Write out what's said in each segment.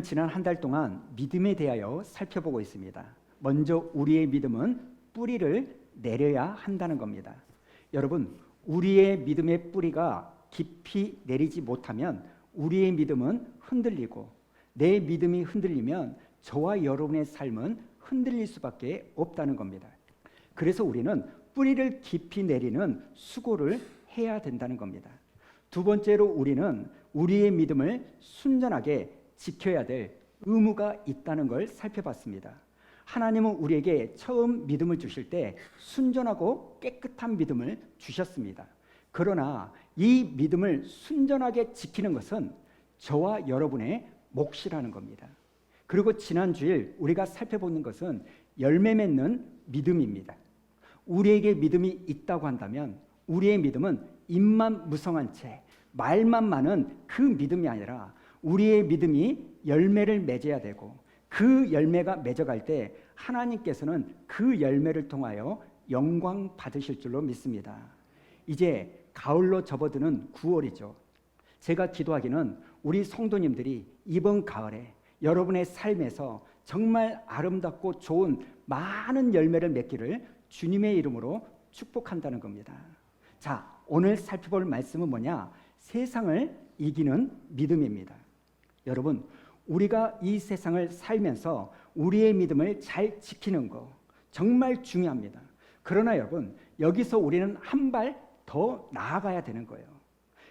우리는 지난 한 달 동안 믿음에 대하여 살펴보고 있습니다. 먼저 우리의 믿음은 뿌리를 내려야 한다는 겁니다. 여러분, 우리의 믿음의 뿌리가 깊이 내리지 못하면 우리의 믿음은 흔들리고 내 믿음이 흔들리면 저와 여러분의 삶은 흔들릴 수밖에 없다는 겁니다. 그래서 우리는 뿌리를 깊이 내리는 수고를 해야 된다는 겁니다. 두 번째로 우리는 우리의 믿음을 순전하게 지켜야 될 의무가 있다는 걸 살펴봤습니다. 하나님은 우리에게 처음 믿음을 주실 때 순전하고 깨끗한 믿음을 주셨습니다. 그러나 이 믿음을 순전하게 지키는 것은 저와 여러분의 몫이라는 겁니다. 그리고 지난 주일 우리가 살펴보는 것은 열매 맺는 믿음입니다. 우리에게 믿음이 있다고 한다면 우리의 믿음은 입만 무성한 채 말만 많은 그 믿음이 아니라 우리의 믿음이 열매를 맺어야 되고 그 열매가 맺어갈 때 하나님께서는 그 열매를 통하여 영광 받으실 줄로 믿습니다. 이제 가을로 접어드는 9월이죠. 제가 기도하기는 우리 성도님들이 이번 가을에 여러분의 삶에서 정말 아름답고 좋은 많은 열매를 맺기를 주님의 이름으로 축복한다는 겁니다. 자, 오늘 살펴볼 말씀은 뭐냐? 세상을 이기는 믿음입니다. 여러분, 우리가 이 세상을 살면서 우리의 믿음을 잘 지키는 거 정말 중요합니다. 그러나 여러분, 여기서 우리는 한 발 더 나아가야 되는 거예요.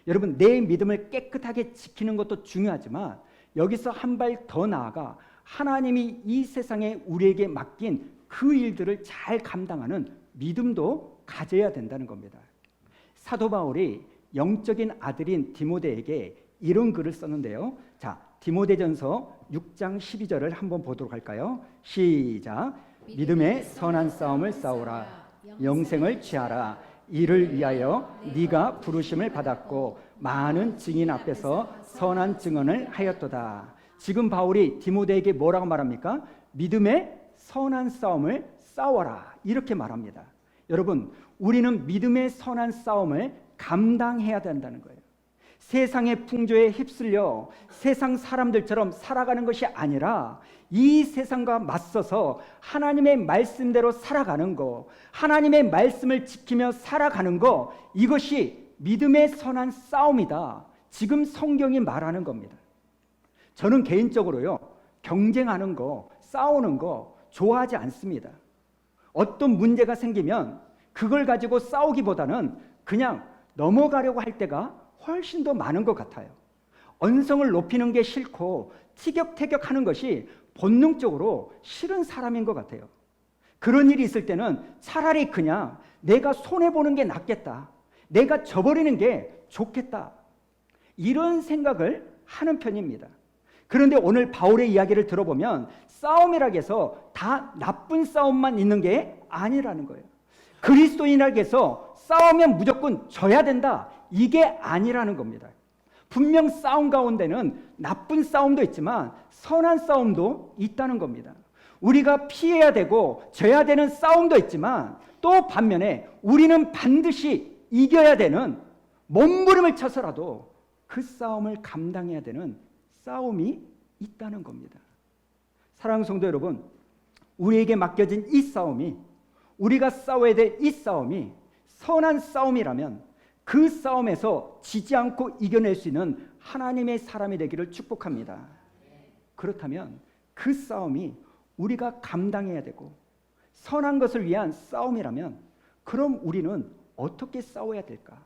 여러분, 내 믿음을 깨끗하게 지키는 것도 중요하지만 여기서 한 발 더 나아가 하나님이 이 세상에 우리에게 맡긴 그 일들을 잘 감당하는 믿음도 가져야 된다는 겁니다. 사도 바울이 영적인 아들인 디모데에게 이런 글을 썼는데요. 자, 디모데전서 6장 12절을 한번 보도록 할까요? 시작. 믿음의 선한 싸움을 싸우라. 영생을 취하라. 이를 위하여 네가 부르심을 받았고 많은 증인 앞에서 선한 증언을 하였도다. 지금 바울이 디모데에게 뭐라고 말합니까? 믿음의 선한 싸움을 싸워라. 이렇게 말합니다. 여러분, 우리는 믿음의 선한 싸움을 감당해야 된다는 거예요. 세상의 풍조에 휩쓸려 세상 사람들처럼 살아가는 것이 아니라 이 세상과 맞서서 하나님의 말씀대로 살아가는 거, 하나님의 말씀을 지키며 살아가는 거, 이것이 믿음의 선한 싸움이다. 지금 성경이 말하는 겁니다. 저는 개인적으로요, 경쟁하는 거, 싸우는 거 좋아하지 않습니다. 어떤 문제가 생기면 그걸 가지고 싸우기보다는 그냥 넘어가려고 할 때가 훨씬 더 많은 것 같아요. 언성을 높이는 게 싫고 티격태격 하는 것이 본능적으로 싫은 사람인 것 같아요. 그런 일이 있을 때는 차라리 그냥 내가 손해보는 게 낫겠다. 내가 져버리는 게 좋겠다. 이런 생각을 하는 편입니다. 그런데 오늘 바울의 이야기를 들어보면 싸움이라 해서 다 나쁜 싸움만 있는 게 아니라는 거예요. 그리스도인이라 해서 싸우면 무조건 져야 된다. 이게 아니라는 겁니다. 분명 싸움 가운데는 나쁜 싸움도 있지만 선한 싸움도 있다는 겁니다. 우리가 피해야 되고 져야 되는 싸움도 있지만 또 반면에 우리는 반드시 이겨야 되는 몸부림을 쳐서라도 그 싸움을 감당해야 되는 싸움이 있다는 겁니다. 사랑하는 성도 여러분, 우리에게 맡겨진 이 싸움이 우리가 싸워야 될 이 싸움이 선한 싸움이라면 그 싸움에서 지지 않고 이겨낼 수 있는 하나님의 사람이 되기를 축복합니다. 그렇다면 그 싸움이 우리가 감당해야 되고 선한 것을 위한 싸움이라면 그럼 우리는 어떻게 싸워야 될까?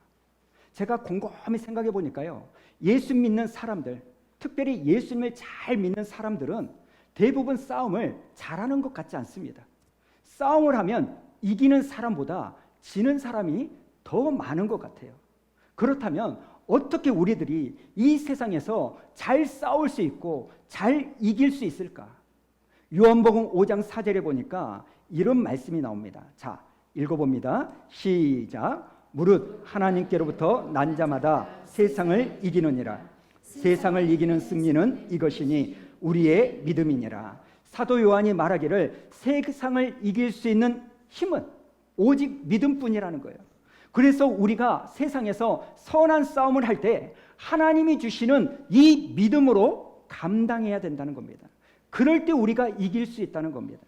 제가 곰곰이 생각해 보니까요. 예수 믿는 사람들, 특별히 예수님을 잘 믿는 사람들은 대부분 싸움을 잘하는 것 같지 않습니다. 싸움을 하면 이기는 사람보다 지는 사람이 더 많은 것 같아요. 그렇다면 어떻게 우리들이 이 세상에서 잘 싸울 수 있고 잘 이길 수 있을까? 요한복음 5장 4절에 보니까 이런 말씀이 나옵니다. 자, 읽어봅니다. 시작. 무릇 하나님께로부터 난 자마다 세상을 이기느니라. 세상을 이기는 승리는 이것이니 우리의 믿음이니라. 사도 요한이 말하기를 세상을 이길 수 있는 힘은 오직 믿음뿐이라는 거예요. 그래서 우리가 세상에서 선한 싸움을 할 때 하나님이 주시는 이 믿음으로 감당해야 된다는 겁니다. 그럴 때 우리가 이길 수 있다는 겁니다.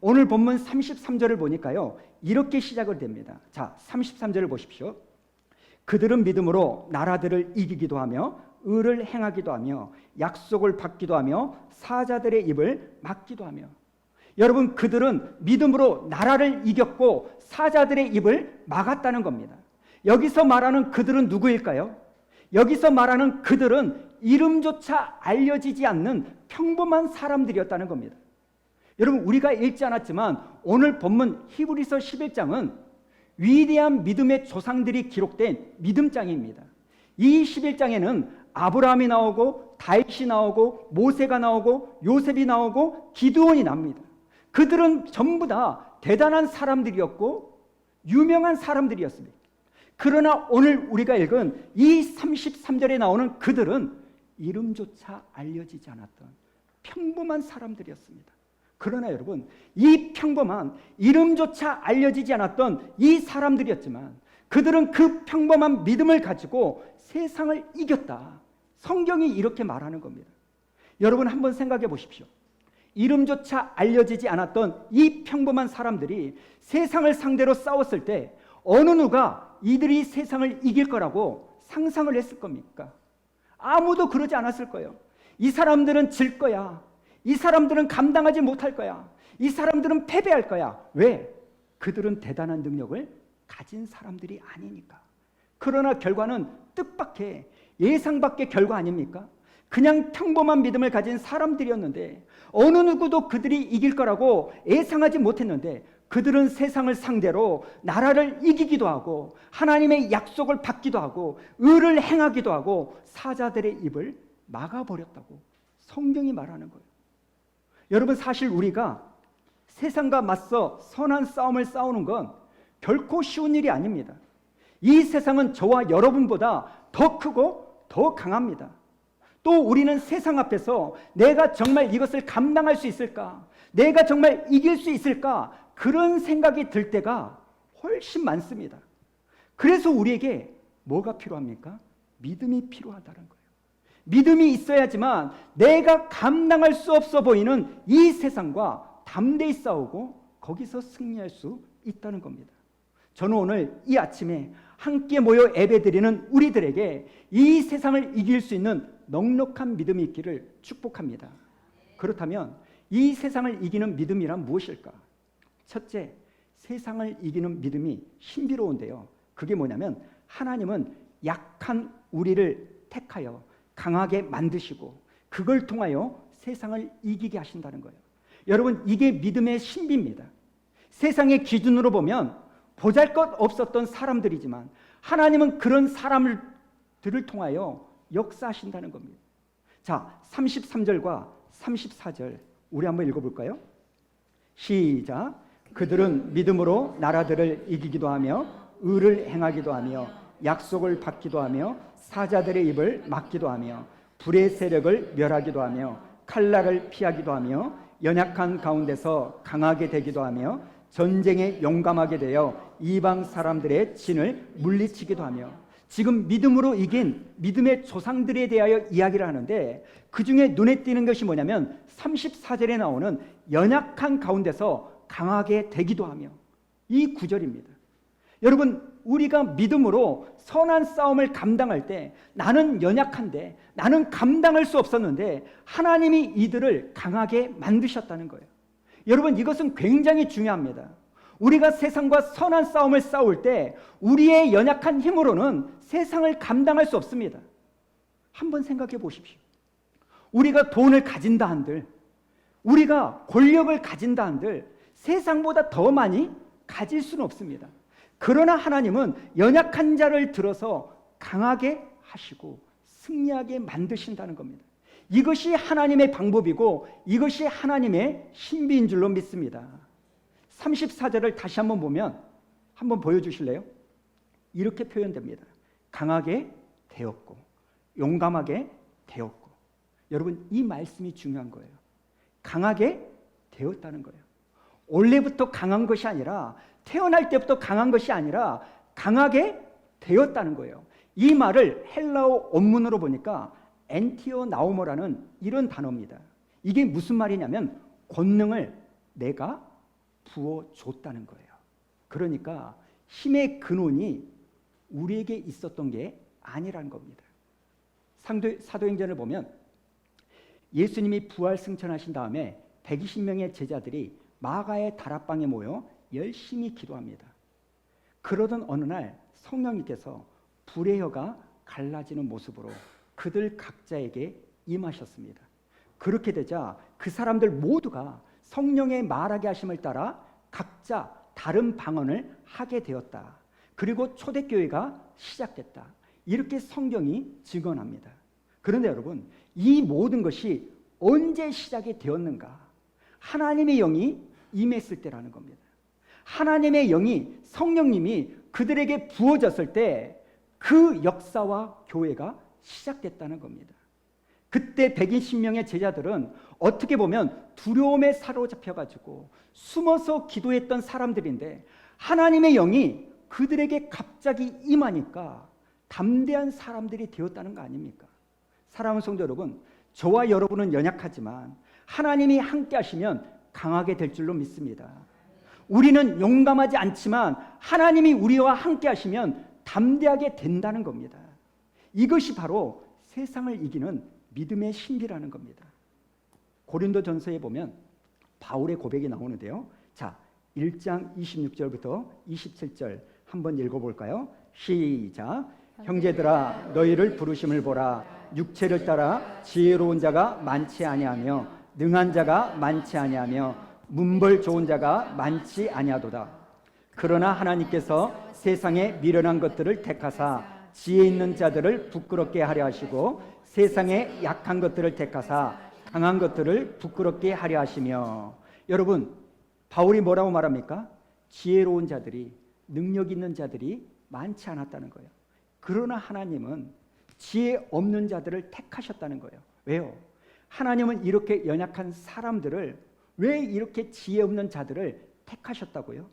오늘 본문 33절을 보니까요. 이렇게 시작을 됩니다. 자, 33절을 보십시오. 그들은 믿음으로 나라들을 이기기도 하며 의를 행하기도 하며 약속을 받기도 하며 사자들의 입을 막기도 하며 여러분 그들은 믿음으로 나라를 이겼고 사자들의 입을 막았다는 겁니다. 여기서 말하는 그들은 누구일까요? 여기서 말하는 그들은 이름조차 알려지지 않는 평범한 사람들이었다는 겁니다. 여러분 우리가 읽지 않았지만 오늘 본문 히브리서 11장은 위대한 믿음의 조상들이 기록된 믿음장입니다. 이 11장에는 아브라함이 나오고 다윗이 나오고 모세가 나오고 요셉이 나오고 기드온이 납니다. 그들은 전부 다 대단한 사람들이었고 유명한 사람들이었습니다. 그러나 오늘 우리가 읽은 이 33절에 나오는 그들은 이름조차 알려지지 않았던 평범한 사람들이었습니다. 그러나 여러분, 이 평범한 이름조차 알려지지 않았던 이 사람들이었지만 그들은 그 평범한 믿음을 가지고 세상을 이겼다. 성경이 이렇게 말하는 겁니다. 여러분 한번 생각해 보십시오. 이름조차 알려지지 않았던 이 평범한 사람들이 세상을 상대로 싸웠을 때 어느 누가 이들이 세상을 이길 거라고 상상을 했을 겁니까? 아무도 그러지 않았을 거예요. 이 사람들은 질 거야. 이 사람들은 감당하지 못할 거야. 이 사람들은 패배할 거야. 왜? 그들은 대단한 능력을 가진 사람들이 아니니까. 그러나 결과는 뜻밖의 예상 밖의 결과 아닙니까? 그냥 평범한 믿음을 가진 사람들이었는데 어느 누구도 그들이 이길 거라고 예상하지 못했는데 그들은 세상을 상대로 나라를 이기기도 하고 하나님의 약속을 받기도 하고 의를 행하기도 하고 사자들의 입을 막아버렸다고 성경이 말하는 거예요. 여러분 사실 우리가 세상과 맞서 선한 싸움을 싸우는 건 결코 쉬운 일이 아닙니다. 이 세상은 저와 여러분보다 더 크고 더 강합니다. 또 우리는 세상 앞에서 내가 정말 이것을 감당할 수 있을까? 내가 정말 이길 수 있을까? 그런 생각이 들 때가 훨씬 많습니다. 그래서 우리에게 뭐가 필요합니까? 믿음이 필요하다는 거예요. 믿음이 있어야지만 내가 감당할 수 없어 보이는 이 세상과 담대히 싸우고 거기서 승리할 수 있다는 겁니다. 저는 오늘 이 아침에 함께 모여 예배드리는 우리들에게 이 세상을 이길 수 있는 넉넉한 믿음이 있기를 축복합니다. 그렇다면 이 세상을 이기는 믿음이란 무엇일까? 첫째, 세상을 이기는 믿음이 신비로운데요. 그게 뭐냐면 하나님은 약한 우리를 택하여 강하게 만드시고 그걸 통하여 세상을 이기게 하신다는 거예요. 여러분, 이게 믿음의 신비입니다. 세상의 기준으로 보면 보잘 것 없었던 사람들이지만 하나님은 그런 사람들을 통하여 역사하신다는 겁니다. 자, 33절과 34절 우리 한번 읽어볼까요? 시작. 그들은 믿음으로 나라들을 이기기도 하며 의를 행하기도 하며 약속을 받기도 하며 사자들의 입을 막기도 하며 불의 세력을 멸하기도 하며 칼날을 피하기도 하며 연약한 가운데서 강하게 되기도 하며 전쟁에 용감하게 되어 이방 사람들의 진을 물리치기도 하며 지금 믿음으로 이긴 믿음의 조상들에 대하여 이야기를 하는데 그 중에 눈에 띄는 것이 뭐냐면 34절에 나오는 연약한 가운데서 강하게 되기도 하며 이 구절입니다. 여러분, 우리가 믿음으로 선한 싸움을 감당할 때 나는 연약한데 나는 감당할 수 없었는데 하나님이 이들을 강하게 만드셨다는 거예요. 여러분, 이것은 굉장히 중요합니다. 우리가 세상과 선한 싸움을 싸울 때 우리의 연약한 힘으로는 세상을 감당할 수 없습니다. 한번 생각해 보십시오. 우리가 돈을 가진다 한들, 우리가 권력을 가진다 한들 세상보다 더 많이 가질 수는 없습니다. 그러나 하나님은 연약한 자를 들어서 강하게 하시고 승리하게 만드신다는 겁니다. 이것이 하나님의 방법이고 이것이 하나님의 신비인 줄로 믿습니다. 34절을 다시 한번 보면 한번 보여주실래요? 이렇게 표현됩니다. 강하게 되었고 용감하게 되었고 여러분 이 말씀이 중요한 거예요. 강하게 되었다는 거예요. 원래부터 강한 것이 아니라 태어날 때부터 강한 것이 아니라 강하게 되었다는 거예요. 이 말을 헬라어 원문으로 보니까 엔티오 나우모라는 이런 단어입니다. 이게 무슨 말이냐면 권능을 내가 부어 줬다는 거예요. 그러니까 힘의 근원이 우리에게 있었던 게 아니라는 겁니다. 상도, 사도행전을 보면 예수님이 부활 승천하신 다음에 120명의 제자들이 마가의 다락방에 모여 열심히 기도합니다. 그러던 어느 날 성령님께서 불의 혀가 갈라지는 모습으로 그들 각자에게 임하셨습니다. 그렇게 되자 그 사람들 모두가 성령의 말하게 하심을 따라 각자 다른 방언을 하게 되었다. 그리고 초대교회가 시작됐다. 이렇게 성경이 증언합니다. 그런데 여러분, 이 모든 것이 언제 시작이 되었는가? 하나님의 영이 임했을 때라는 겁니다. 하나님의 영이 성령님이 그들에게 부어졌을 때 그 역사와 교회가 시작됐다는 겁니다. 그때 120명의 제자들은 어떻게 보면 두려움에 사로잡혀 가지고 숨어서 기도했던 사람들인데 하나님의 영이 그들에게 갑자기 임하니까 담대한 사람들이 되었다는 거 아닙니까? 사랑하는 성도 여러분, 저와 여러분은 연약하지만 하나님이 함께 하시면 강하게 될 줄로 믿습니다. 우리는 용감하지 않지만 하나님이 우리와 함께 하시면 담대하게 된다는 겁니다. 이것이 바로 세상을 이기는 믿음의 신비라는 겁니다. 고린도 전서에 보면 바울의 고백이 나오는데요. 자, 1장 26절부터 27절 한번 읽어볼까요? 시작. 형제들아 너희를 부르심을 보라 육체를 따라 지혜로운 자가 많지 아니하며 능한 자가 많지 아니하며 문벌 좋은 자가 많지 아니하도다. 그러나 하나님께서 세상에 미련한 것들을 택하사 지혜 있는 자들을 부끄럽게 하려 하시고 세상에 약한 것들을 택하사 강한 것들을 부끄럽게 하려 하시며 여러분 바울이 뭐라고 말합니까? 지혜로운 자들이 능력 있는 자들이 많지 않았다는 거예요. 그러나 하나님은 지혜 없는 자들을 택하셨다는 거예요. 왜요? 하나님은 이렇게 연약한 사람들을 왜 이렇게 지혜 없는 자들을 택하셨다고요?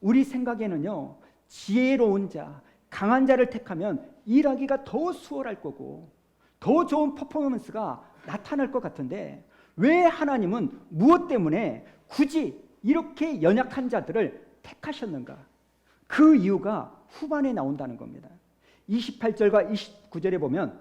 우리 생각에는요, 지혜로운 자, 강한 자를 택하면 일하기가 더 수월할 거고, 더 좋은 퍼포먼스가 나타날 것 같은데, 왜 하나님은 무엇 때문에 굳이 이렇게 연약한 자들을 택하셨는가? 그 이유가 후반에 나온다는 겁니다. 28절과 29절에 보면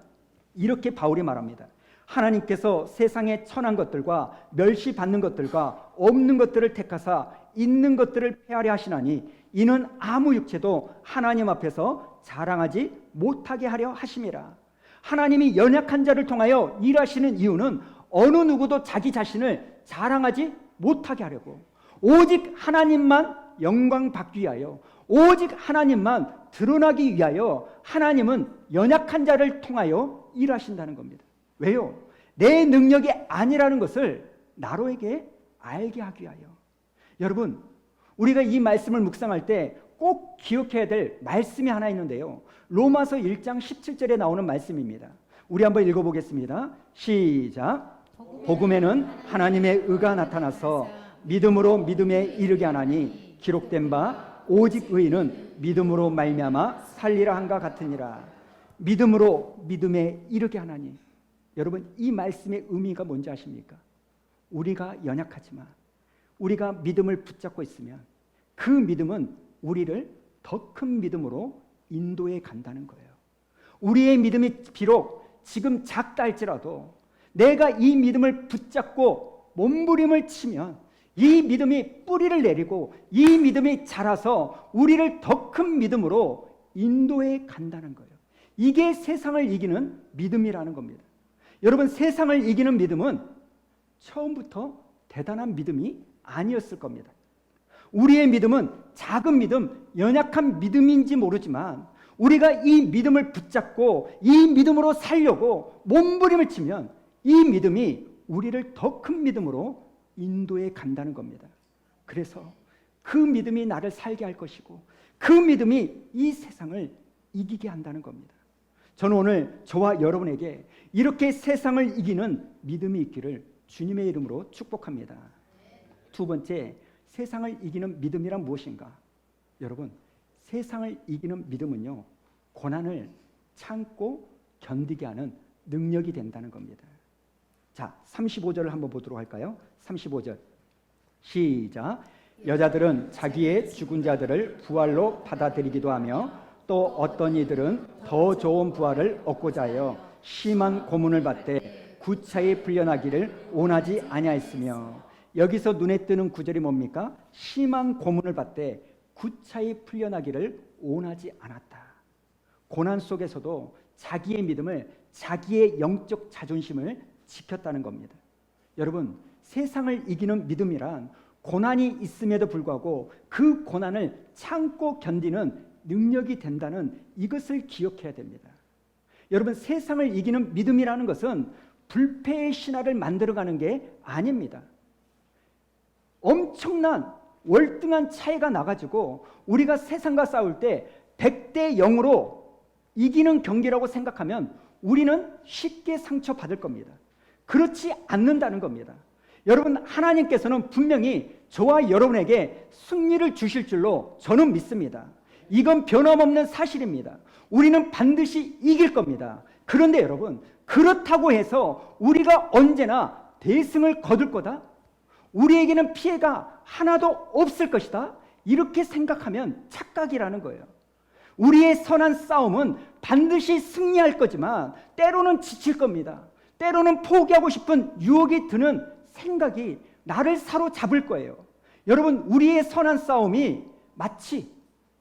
이렇게 바울이 말합니다. 하나님께서 세상에 천한 것들과 멸시받는 것들과 없는 것들을 택하사 있는 것들을 폐하려 하시나니 이는 아무 육체도 하나님 앞에서 자랑하지 못하게 하려 하심이라. 하나님이 연약한 자를 통하여 일하시는 이유는 어느 누구도 자기 자신을 자랑하지 못하게 하려고 오직 하나님만 영광 받기 위하여 오직 하나님만 드러나기 위하여 하나님은 연약한 자를 통하여 일하신다는 겁니다. 왜요? 내 능력이 아니라는 것을 나로에게 알게 하기 위하여. 여러분, 우리가 이 말씀을 묵상할 때 꼭 기억해야 될 말씀이 하나 있는데요. 로마서 1장 17절에 나오는 말씀입니다. 우리 한번 읽어보겠습니다. 시작. 복음에는 하나님의 의가 나타나서 믿음으로 믿음에 이르게 하나니 기록된 바 오직 의인은 믿음으로 말미암아 살리라 한가 같으니라. 믿음으로 믿음에 이르게 하나니 여러분 이 말씀의 의미가 뭔지 아십니까? 우리가 연약하지만 우리가 믿음을 붙잡고 있으면 그 믿음은 우리를 더 큰 믿음으로 인도해 간다는 거예요. 우리의 믿음이 비록 지금 작다 할지라도 내가 이 믿음을 붙잡고 몸부림을 치면 이 믿음이 뿌리를 내리고 이 믿음이 자라서 우리를 더 큰 믿음으로 인도해 간다는 거예요. 이게 세상을 이기는 믿음이라는 겁니다. 여러분 세상을 이기는 믿음은 처음부터 대단한 믿음이 아니었을 겁니다. 우리의 믿음은 작은 믿음, 연약한 믿음인지 모르지만 우리가 이 믿음을 붙잡고 이 믿음으로 살려고 몸부림을 치면 이 믿음이 우리를 더 큰 믿음으로 인도해 간다는 겁니다. 그래서 그 믿음이 나를 살게 할 것이고 그 믿음이 이 세상을 이기게 한다는 겁니다. 저는 오늘 저와 여러분에게 이렇게 세상을 이기는 믿음이 있기를 주님의 이름으로 축복합니다. 두 번째, 세상을 이기는 믿음이란 무엇인가? 여러분, 세상을 이기는 믿음은요, 고난을 참고 견디게 하는 능력이 된다는 겁니다. 자, 35절을 한번 보도록 할까요? 35절. 시작. 여자들은 자기의 죽은 자들을 부활로 받아들이기도 하며 또 어떤 이들은 더 좋은 부활을 얻고자 하여 심한 고문을 받되 구차히 풀려나기를 원하지 아니하였으며 여기서 눈에 뜨는 구절이 뭡니까? 심한 고문을 받되 구차히 풀려나기를 원하지 않았다. 고난 속에서도 자기의 믿음을 자기의 영적 자존심을 지켰다는 겁니다. 여러분, 세상을 이기는 믿음이란 고난이 있음에도 불구하고 그 고난을 참고 견디는 능력이 된다는 이것을 기억해야 됩니다. 여러분, 세상을 이기는 믿음이라는 것은 불패의 신화를 만들어가는 게 아닙니다. 엄청난 월등한 차이가 나가지고 우리가 세상과 싸울 때 100대 0으로 이기는 경기라고 생각하면 우리는 쉽게 상처받을 겁니다. 그렇지 않는다는 겁니다. 여러분, 하나님께서는 분명히 저와 여러분에게 승리를 주실 줄로 저는 믿습니다. 이건 변함없는 사실입니다. 우리는 반드시 이길 겁니다. 그런데 여러분, 그렇다고 해서 우리가 언제나 대승을 거둘 거다? 우리에게는 피해가 하나도 없을 것이다? 이렇게 생각하면 착각이라는 거예요. 우리의 선한 싸움은 반드시 승리할 거지만 때로는 지칠 겁니다. 때로는 포기하고 싶은 유혹이 드는 생각이 나를 사로잡을 거예요. 여러분, 우리의 선한 싸움이 마치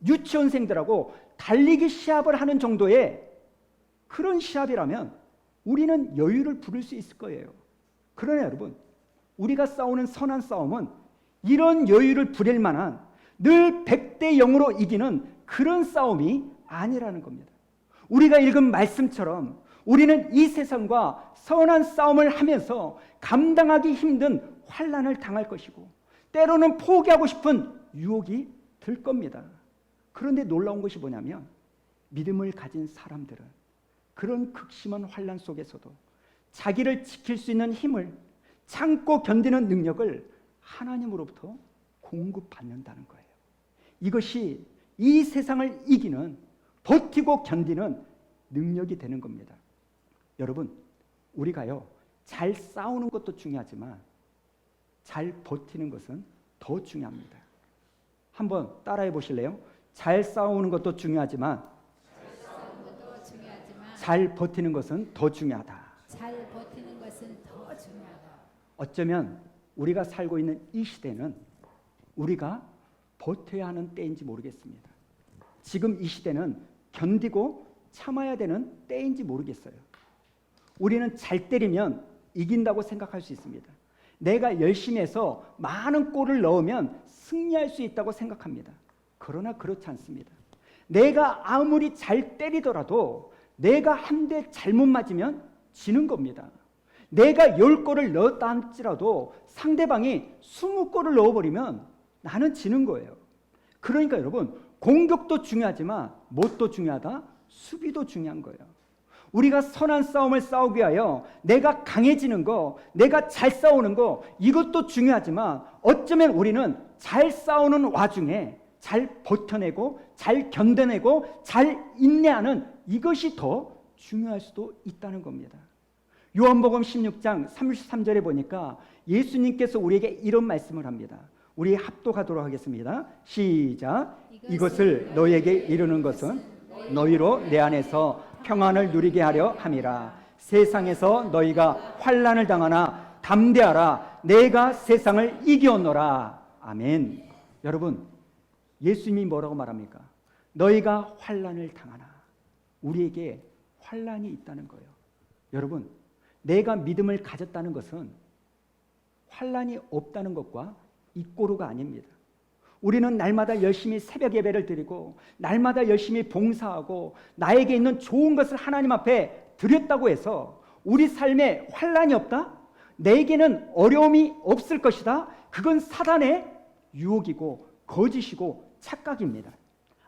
유치원생들하고 달리기 시합을 하는 정도의 그런 시합이라면 우리는 여유를 부를 수 있을 거예요. 그러나 여러분, 우리가 싸우는 선한 싸움은 이런 여유를 부릴 만한 늘 100대 0으로 이기는 그런 싸움이 아니라는 겁니다. 우리가 읽은 말씀처럼 우리는 이 세상과 선한 싸움을 하면서 감당하기 힘든 환란을 당할 것이고 때로는 포기하고 싶은 유혹이 들 겁니다. 그런데 놀라운 것이 뭐냐면 믿음을 가진 사람들은 그런 극심한 환란 속에서도 자기를 지킬 수 있는 힘을 참고 견디는 능력을 하나님으로부터 공급받는다는 거예요. 이것이 이 세상을 이기는 버티고 견디는 능력이 되는 겁니다. 여러분, 우리가요, 잘 싸우는 것도 중요하지만 잘 버티는 것은 더 중요합니다. 한번 따라해 보실래요? 잘 싸우는 것도 중요하지만 것도 중요하지만 잘 버티는 것은 더 중요하다. 잘 버티는 것은 더 중요하다. 어쩌면 우리가 살고 있는 이 시대는 우리가 버텨야 하는 때인지 모르겠습니다. 지금 이 시대는 견디고 참아야 되는 때인지 모르겠어요. 우리는 잘 때리면 이긴다고 생각할 수 있습니다. 내가 열심히 해서 많은 골을 넣으면 승리할 수 있다고 생각합니다. 그러나 그렇지 않습니다. 내가 아무리 잘 때리더라도 내가 한 대 잘못 맞으면 지는 겁니다. 내가 열 골을 넣었다 할지라도 상대방이 스무 골을 넣어버리면 나는 지는 거예요. 그러니까 여러분 공격도 중요하지만 뭣도 중요하다? 수비도 중요한 거예요. 우리가 선한 싸움을 싸우기 위하여 내가 강해지는 거, 내가 잘 싸우는 거 이것도 중요하지만 어쩌면 우리는 잘 싸우는 와중에 잘 버텨내고 잘 견뎌내고 잘 인내하는 이것이 더 중요할 수도 있다는 겁니다. 요한복음 16장 33절에 보니까 예수님께서 우리에게 이런 말씀을 합니다. 우리 합독하도록 하겠습니다. 시작. 이것을 너희에게 이르는 것은 너희로 내 안에서 평안을 누리게 하려 함이라. 세상에서 너희가 환난을 당하나 담대하라. 내가 세상을 이기었노라. 아멘. 여러분, 예수님이 뭐라고 말합니까? 너희가 환난을 당하나. 우리에게 환난이 있다는 거예요. 여러분, 내가 믿음을 가졌다는 것은 환란이 없다는 것과 이꼬루가 아닙니다. 우리는 날마다 열심히 새벽 예배를 드리고 날마다 열심히 봉사하고 나에게 있는 좋은 것을 하나님 앞에 드렸다고 해서 우리 삶에 환란이 없다? 내게는 어려움이 없을 것이다. 그건 사단의 유혹이고 거짓이고 착각입니다.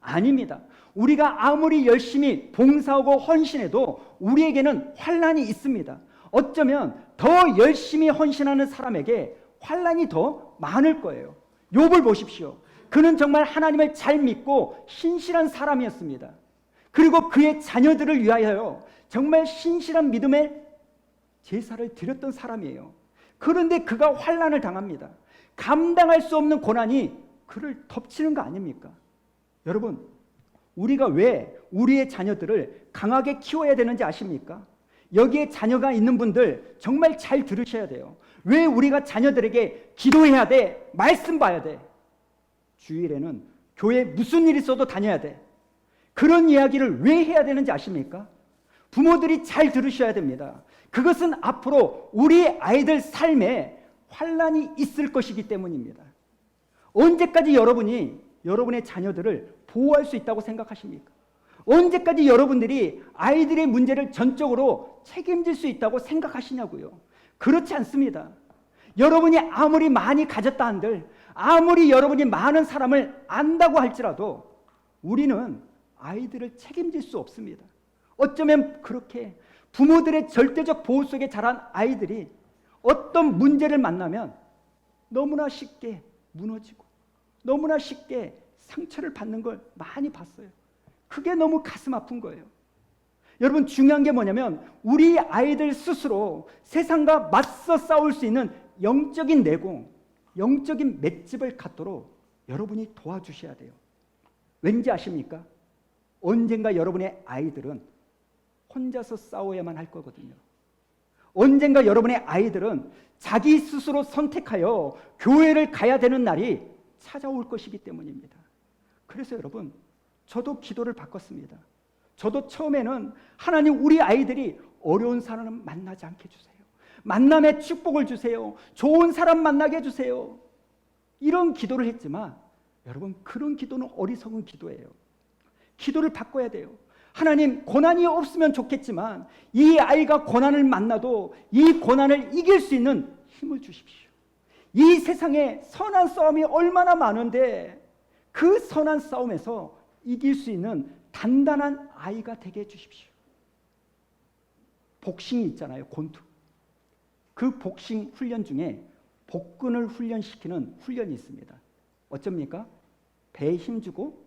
아닙니다. 우리가 아무리 열심히 봉사하고 헌신해도 우리에게는 환란이 있습니다. 어쩌면 더 열심히 헌신하는 사람에게 환란이 더 많을 거예요. 욥을 보십시오. 그는 정말 하나님을 잘 믿고 신실한 사람이었습니다. 그리고 그의 자녀들을 위하여 정말 신실한 믿음의 제사를 드렸던 사람이에요. 그런데 그가 환란을 당합니다. 감당할 수 없는 고난이 그를 덮치는 거 아닙니까? 여러분, 우리가 왜 우리의 자녀들을 강하게 키워야 되는지 아십니까? 여기에 자녀가 있는 분들 정말 잘 들으셔야 돼요. 왜 우리가 자녀들에게 기도해야 돼? 말씀 봐야 돼? 주일에는 교회 무슨 일 있어도 다녀야 돼. 그런 이야기를 왜 해야 되는지 아십니까? 부모들이 잘 들으셔야 됩니다. 그것은 앞으로 우리 아이들 삶에 환란이 있을 것이기 때문입니다. 언제까지 여러분이 여러분의 자녀들을 보호할 수 있다고 생각하십니까? 언제까지 여러분들이 아이들의 문제를 전적으로 책임질 수 있다고 생각하시냐고요. 그렇지 않습니다. 여러분이 아무리 많이 가졌다 한들, 아무리 여러분이 많은 사람을 안다고 할지라도 우리는 아이들을 책임질 수 없습니다. 어쩌면 그렇게 부모들의 절대적 보호 속에 자란 아이들이 어떤 문제를 만나면 너무나 쉽게 무너지고 너무나 쉽게 상처를 받는 걸 많이 봤어요. 그게 너무 가슴 아픈 거예요. 여러분 중요한 게 뭐냐면 우리 아이들 스스로 세상과 맞서 싸울 수 있는 영적인 내공, 영적인 맷집을 갖도록 여러분이 도와주셔야 돼요. 왠지 아십니까? 언젠가 여러분의 아이들은 혼자서 싸워야만 할 거거든요. 언젠가 여러분의 아이들은 자기 스스로 선택하여 교회를 가야 되는 날이 찾아올 것이기 때문입니다. 그래서 여러분, 저도 기도를 바꿨습니다. 저도 처음에는 하나님 우리 아이들이 어려운 사람을 만나지 않게 해주세요. 만남의 축복을 주세요. 좋은 사람 만나게 해주세요. 이런 기도를 했지만 여러분 그런 기도는 어리석은 기도예요. 기도를 바꿔야 돼요. 하나님 고난이 없으면 좋겠지만 이 아이가 고난을 만나도 이 고난을 이길 수 있는 힘을 주십시오. 이 세상에 선한 싸움이 얼마나 많은데 그 선한 싸움에서 이길 수 있는 단단한 아이가 되게 해주십시오. 복싱이 있잖아요, 권투. 그 복싱 훈련 중에 복근을 훈련시키는 훈련이 있습니다. 어쩝니까? 배에 힘주고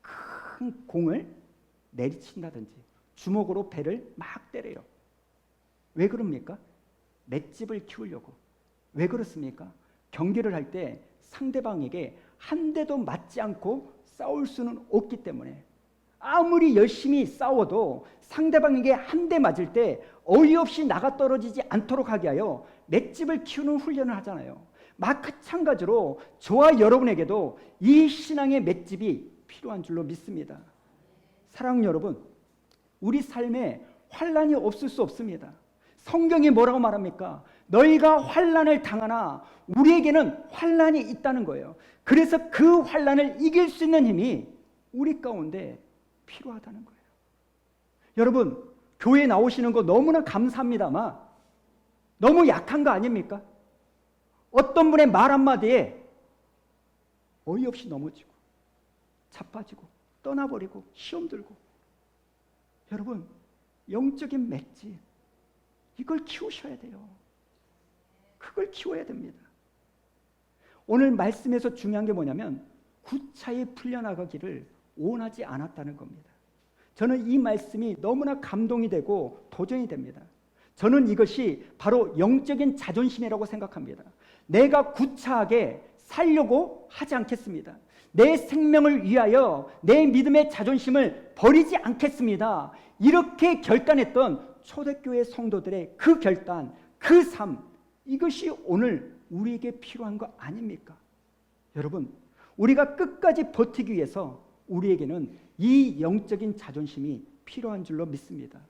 큰 공을 내리친다든지 주먹으로 배를 막 때려요. 왜 그럽니까? 맷집을 키우려고. 왜 그렇습니까? 경기를 할 때 상대방에게 한 대도 맞지 않고 싸울 수는 없기 때문에 아무리 열심히 싸워도 상대방에게 한 대 맞을 때 어이없이 나가 떨어지지 않도록 하게 하여 맷집을 키우는 훈련을 하잖아요. 마찬가지로 저와 여러분에게도 이 신앙의 맷집이 필요한 줄로 믿습니다. 사랑 여러분, 우리 삶에 환란이 없을 수 없습니다. 성경이 뭐라고 말합니까? 너희가 환란을 당하나 우리에게는 환란이 있다는 거예요. 그래서 그 환란을 이길 수 있는 힘이 우리 가운데 필요하다는 거예요. 여러분, 교회 나오시는 거 너무나 감사합니다만 너무 약한 거 아닙니까? 어떤 분의 말 한마디에 어이없이 넘어지고 자빠지고 떠나버리고 시험 들고 여러분 영적인 맷집 이걸 키우셔야 돼요. 그걸 키워야 됩니다. 오늘 말씀에서 중요한 게 뭐냐면 구차히 풀려나가기를 원하지 않았다는 겁니다. 저는 이 말씀이 너무나 감동이 되고 도전이 됩니다. 저는 이것이 바로 영적인 자존심이라고 생각합니다. 내가 구차하게 살려고 하지 않겠습니다. 내 생명을 위하여 내 믿음의 자존심을 버리지 않겠습니다. 이렇게 결단했던 초대교회 성도들의 그 결단, 그 삶, 이것이 오늘 우리에게 필요한 거 아닙니까? 여러분, 우리가 끝까지 버티기 위해서 우리에게는 이 영적인 자존심이 필요한 줄로 믿습니다.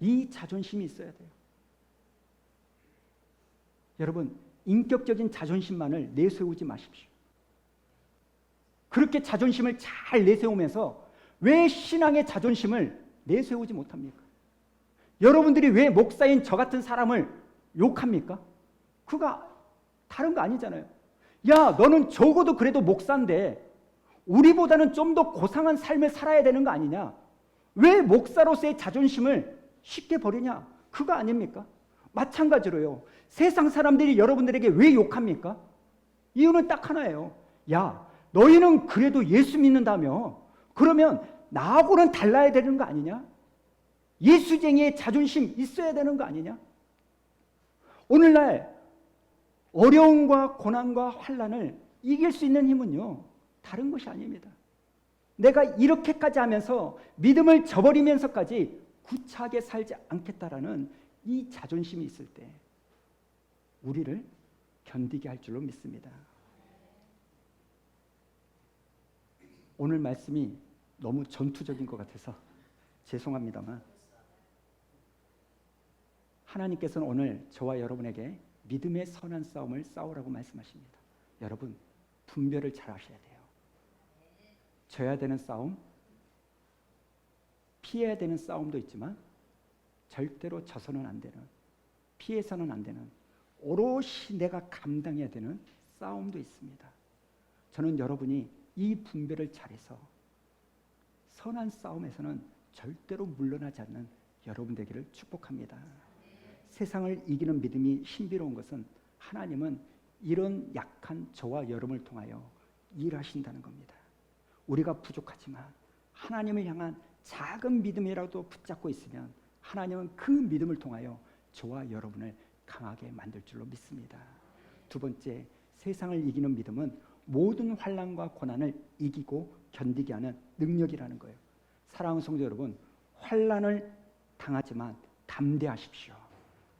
이 자존심이 있어야 돼요. 여러분, 인격적인 자존심만을 내세우지 마십시오. 그렇게 자존심을 잘 내세우면서 왜 신앙의 자존심을 내세우지 못합니까? 여러분들이 왜 목사인 저 같은 사람을 욕합니까? 그가 다른 거 아니잖아요. 야, 너는 적어도 그래도 목사인데 우리보다는 좀 더 고상한 삶을 살아야 되는 거 아니냐? 왜 목사로서의 자존심을 쉽게 버리냐? 그거 아닙니까? 마찬가지로요. 세상 사람들이 여러분들에게 왜 욕합니까? 이유는 딱 하나예요. 야, 너희는 그래도 예수 믿는다며. 그러면 나하고는 달라야 되는 거 아니냐? 예수쟁이의 자존심 있어야 되는 거 아니냐? 오늘날 어려움과 고난과 환란을 이길 수 있는 힘은요. 다른 것이 아닙니다. 내가 이렇게까지 하면서 믿음을 저버리면서까지 구차하게 살지 않겠다라는 이 자존심이 있을 때 우리를 견디게 할 줄로 믿습니다. 오늘 말씀이 너무 전투적인 것 같아서 죄송합니다만 하나님께서는 오늘 저와 여러분에게 믿음의 선한 싸움을 싸우라고 말씀하십니다. 여러분 분별을 잘 하셔야 돼요. 져야 되는 싸움, 피해야 되는 싸움도 있지만 절대로 져서는 안 되는, 피해서는 안 되는, 오롯이 내가 감당해야 되는 싸움도 있습니다. 저는 여러분이 이 분별을 잘해서 선한 싸움에서는 절대로 물러나지 않는 여러분 되기를 축복합니다. 세상을 이기는 믿음이 신비로운 것은 하나님은 이런 약한 저와 여러분을 통하여 일하신다는 겁니다. 우리가 부족하지만 하나님을 향한 작은 믿음이라도 붙잡고 있으면 하나님은 그 믿음을 통하여 저와 여러분을 강하게 만들 줄로 믿습니다. 두 번째, 세상을 이기는 믿음은 모든 환란과 고난을 이기고 견디게 하는 능력이라는 거예요. 사랑하는 성도 여러분, 환란을 당하지만 담대하십시오.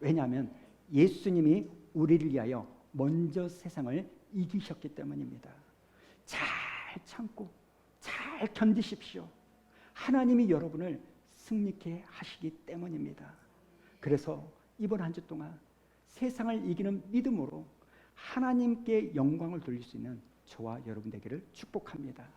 왜냐하면 예수님이 우리를 위하여 먼저 세상을 이기셨기 때문입니다. 잘 참고 잘 견디십시오. 하나님이 여러분을 승리케 하시기 때문입니다. 그래서 이번 한 주 동안 세상을 이기는 믿음으로 하나님께 영광을 돌릴 수 있는 저와 여러분 되기를 축복합니다.